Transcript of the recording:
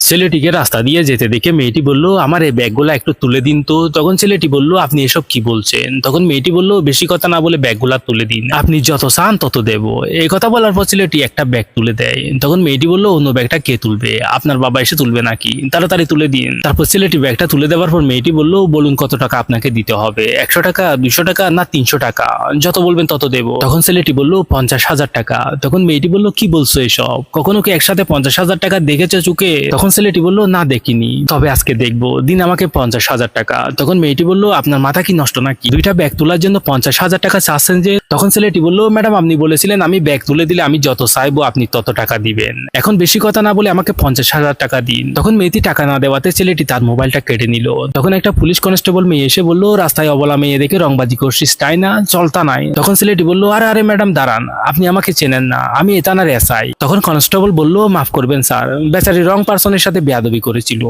ছেলেটিকে রাস্তা দিয়ে যেতে দেখে মেয়েটি বলল, আমার এই ব্যাগগুলা একটু তুলে দিন তো। তখন ছেলেটি বলল, আপনি এসব কি বলছেন? তখন মেয়েটি বলল, বেশি কথা না বলে ব্যাগগুলা তুলে দিন। আপনি যত চান তত দেব। এই কথা বলার পর ছেলেটি একটা ব্যাগ তুলে দেয়। তখন মেয়েটি বলল, অন্য ব্যাগটা কে তুলবে? আপনার বাবা এসে তুলবে নাকি? তাড়াতাড়ি তুলে দিন। তারপর ছেলেটি ব্যাগটা তুলে দেওয়ার পর মেয়েটি বলল, বলুন কত টাকা আপনাকে দিতে হবে? একশো টাকা দুশো টাকা না তিনশো টাকা? যত বলবেন তত দেব। তখন ছেলেটি বলল, পঞ্চাশ হাজার টাকা। তখন মেয়েটি বলল, কি বলছো এসব? কখনো কি একসাথে পঞ্চাশ হাজার টাকা দেখেছে চুকে? তখন ছেলেটি বলল, না দেখিনি, তবে আজকে দেখব। দিন আমাকে পঞ্চাশ হাজার টাকা। তখন মেয়েটি বলল, আপনার মাথা কি নষ্ট নাকি? দুইটা ব্যাগ তোলার জন্য পঞ্চাশ হাজার টাকা চাচ্ছেন যে, তখন ছেলেটি বলল, ম্যাডাম, আপনি বলেছিলেন আমি ব্যাগ তুলে দিলে আমি যত চাইব আপনি তত টাকা দিবেন। এখন বেশি কথা না বলে আমাকে পঞ্চাশ হাজার টাকা দিন। তখন মেয়েটি টাকা না দেওয়াতে ছেলেটি তার মোবাইলটা কেটে নিল। তখন একটা পুলিশ কনস্টেবল মেয়ে এসে বলল, রাস্তায় অবলা মেয়ে দেখে রংবাজি করছিস, তাই না? চলতা নাই। তখন ছেলেটি বলল, আরে আরে, ম্যাডাম, দাঁড়ান, আপনি আমাকে চেনেন না, আমি এতানার এসআই। তখন কনস্টেবল বলল, মাফ করবেন, স্যার। বেচারি রং পার্সনের সাথে বেয়াদবি করেছিল।